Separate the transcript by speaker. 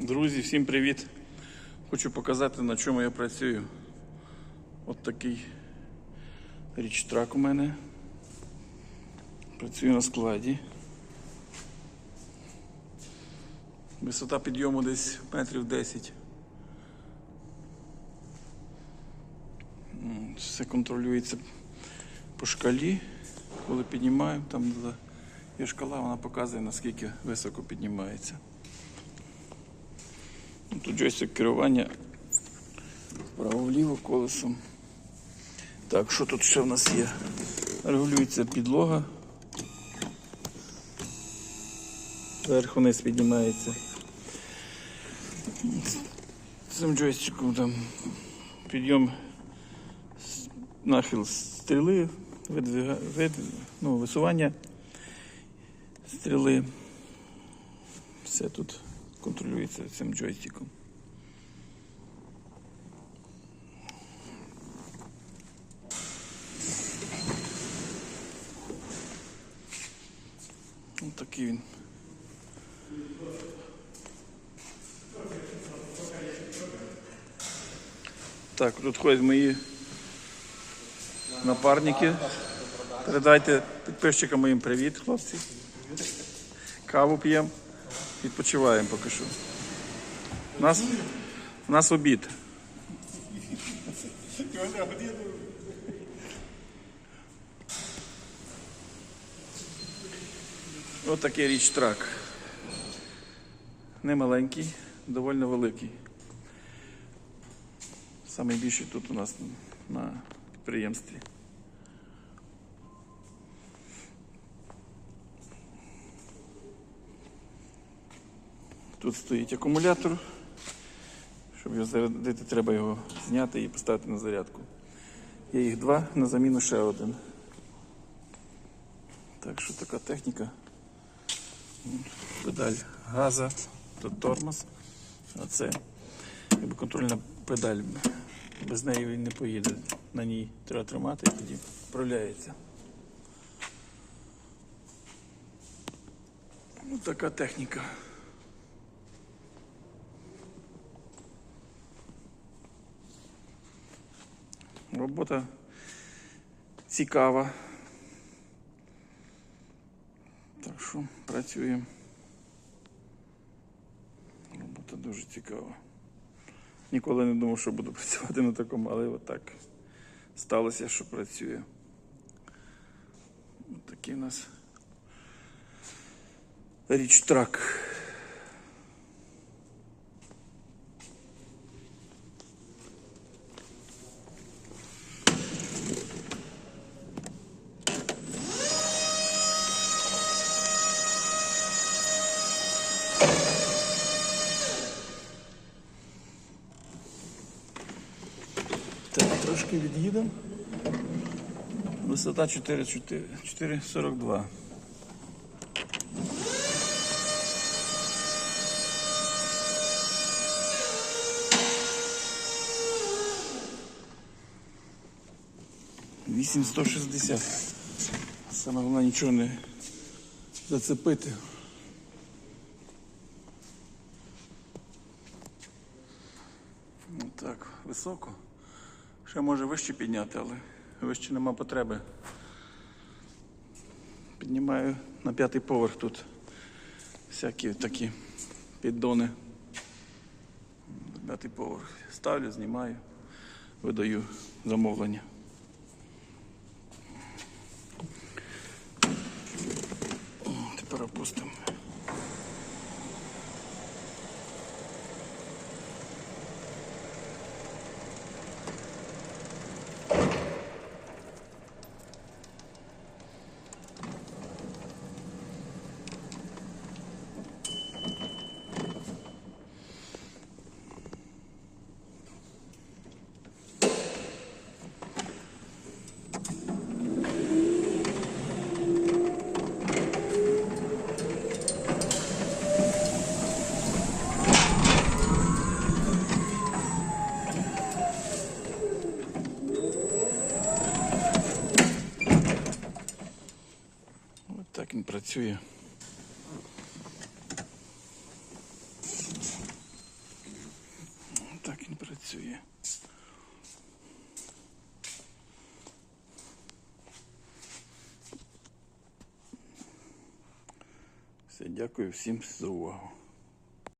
Speaker 1: Друзі, всім привіт! Хочу показати, на чому я працюю. От такий річтрак у мене. Працюю на складі. Висота підйому десь метрів 10. Все контролюється по шкалі. Коли піднімаємо, там є шкала, вона показує, наскільки високо піднімається. Ну, Тут джойстик керування вправо-вліво колесом. Так, що тут ще в нас є? Регулюється підлога. Зверху вниз піднімається. Цим джойстиком там підйом нахил стріли, видвига, вид, ну, висування стріли. Все тут контролюється цим джойстиком. Ось такий він. Так, тут ходять мої напарники. Передайте підписчикам моїм привіт, хлопці. Каву п'ємо, відпочиваємо поки що. У нас, у нас обід. Ось такий річ трак. Не маленький, доволі великий. Саме більший тут у нас на підприємстві. Тут стоїть акумулятор. Щоб його зарядити, треба його зняти і поставити на зарядку. Є їх два, на заміну ще один. Так що така техніка. Педаль газа, тут тормоз, а це якби контрольна педаль. Без неї він не поїде. На ній треба тримати і тоді вправляється. Ось така техніка. Робота цікава. Так що працюємо. Робота дуже цікава. Ніколи не думав, що буду працювати на такому, але отак сталося, що працює. Ось такий у нас річ трак. Трошки від'їдемо. Висота 4,4 4,42. Вісім сто шістдесят. Саме головне нічого не зацепити. Ну так, високо. Ще може вище підняти, але вище нема потреби. Піднімаю на п'ятий поверх тут всякі такі піддони. П'ятий поверх. Ставлю, знімаю, видаю замовлення. Тепер опустимо. працює. Так він працює. Все, дякую всім за увагу.